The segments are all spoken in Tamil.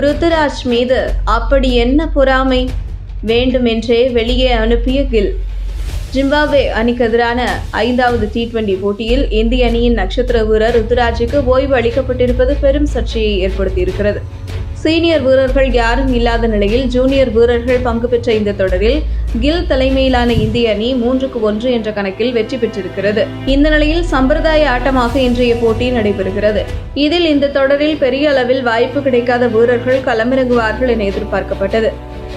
ருத்துராஜ் மீது அப்படி என்ன பொறாமை? வேண்டுமென்றே வெளியே அனுப்பிய கில். ஜிம்பாப்வே அணிக்கு எதிரான ஐந்தாவது டி டுவெண்டி போட்டியில் இந்திய அணியின் நட்சத்திர வீரர் ருத்துராஜுக்கு ஓய்வு அளிக்கப்பட்டிருப்பது பெரும் சர்ச்சையை ஏற்படுத்தியிருக்கிறது. சீனியர் வீரர்கள் யாரும் இல்லாத நிலையில் ஜூனியர் வீரர்கள் பங்கு பெற்ற இந்த தொடரில் கில் தலைமையிலான இந்திய அணி மூன்றுக்கு ஒன்று என்ற கணக்கில் வெற்றி பெற்றிருக்கிறது. இந்த நிலையில் சம்பிரதாய ஆட்டமாக இன்றைய போட்டி நடைபெறுகிறது. இதில் இந்த தொடரில் பெரிய அளவில் வாய்ப்பு கிடைக்காத வீரர்கள் களமிறங்குவார்கள் என எதிர்பார்க்கப்பட்டது.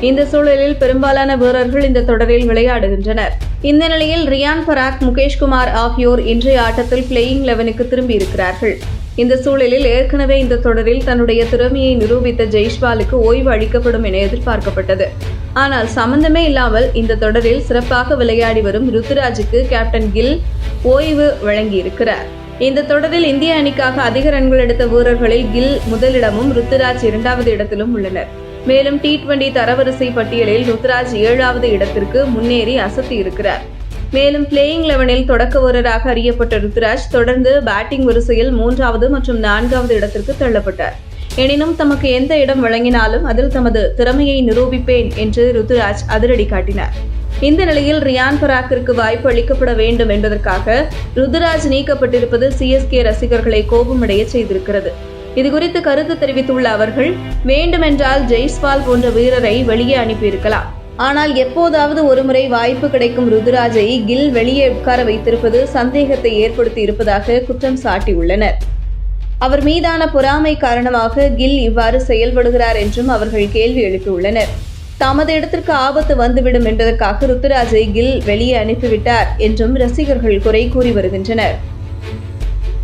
இந்த சூழலில் பெரும்பாலான வீரர்கள் இந்த தொடரில் விளையாடுகின்றனர். இந்த நிலையில் ரியான் பராக் முகேஷ்குமார் ஆகியோர் இன்றைய ஆட்டத்தில் பிளேயிங் லெவனுக்கு திரும்பியிருக்கிறார்கள். இந்த சூழலில் ஏற்கனவே இந்த தொடரில் தன்னுடைய திறமையை நிரூபித்த ஜெய்ஷ்வாலுக்கு ஓய்வு அளிக்கப்படும் என எதிர்பார்க்கப்பட்டது. ஆனால் சம்பந்தமே இல்லாமல் இந்த தொடரில் சிறப்பாக விளையாடி வரும் ருத்துராஜுக்கு கேப்டன் கில் ஓய்வு வழங்கியிருக்கிறார். இந்த தொடரில் இந்திய அணிக்காக அதிக ரன்கள் எடுத்த வீரர்களில் கில் முதலிடமும் ருத்துராஜ் இரண்டாவது இடத்திலும் உள்ளனர். மேலும் டி டுவெண்டி தரவரிசை பட்டியலில் ருத்ராஜ் ஏழாவது இடத்திற்கு முன்னேறி அசத்தி இருக்கிறார் மேலும் பிளேயிங் லெவனில் தொடக்க வீரராக அறியப்பட்ட ருத்ராஜ் தொடர்ந்து பேட்டிங் வரிசையில் மூன்றாவது மற்றும் நான்காவது இடத்திற்கு தள்ளப்பட்டார். எனினும் தமக்கு எந்த இடம் வழங்கினாலும் அதில் தமது திறமையை நிரூபிப்பேன் என்று ருத்துராஜ் அதிரடி காட்டினார். இந்த நிலையில் ரியான் பராக்கிற்கு வாய்ப்பு அளிக்கப்பட வேண்டும் என்பதற்காக ருதுராஜ் நீக்கப்பட்டிருப்பது சிஎஸ்கே ரசிகர்களை கோபமடைய செய்திருக்கிறது. இதுகுறித்து கருத்து தெரிவித்துள்ள அவர்கள் வேண்டுமென்றால் ஜெய்ஸ்வால் போன்ற வீரரை வெளியே அனுப்பியிருக்கலாம். ஆனால் எப்போதாவது ஒருமுறை வாய்ப்பு கிடைக்கும் ருதுராஜை கில் வெளியே உட்கார வைத்திருப்பது சந்தேகத்தை ஏற்படுத்தி இருப்பதாக குற்றம் சாட்டியுள்ளனர். அவர் மீதான பொறாமை காரணமாக கில் இவ்வாறு செயல்படுகிறார் என்றும் அவர்கள் கேள்வி எழுப்பியுள்ளனர். தமது இடத்திற்கு ஆபத்து வந்துவிடும் என்பதற்காக ருத்துராஜை கில் வெளியே அனுப்பிவிட்டார் என்றும் ரசிகர்கள் குறை கூறி வருகின்றனர்.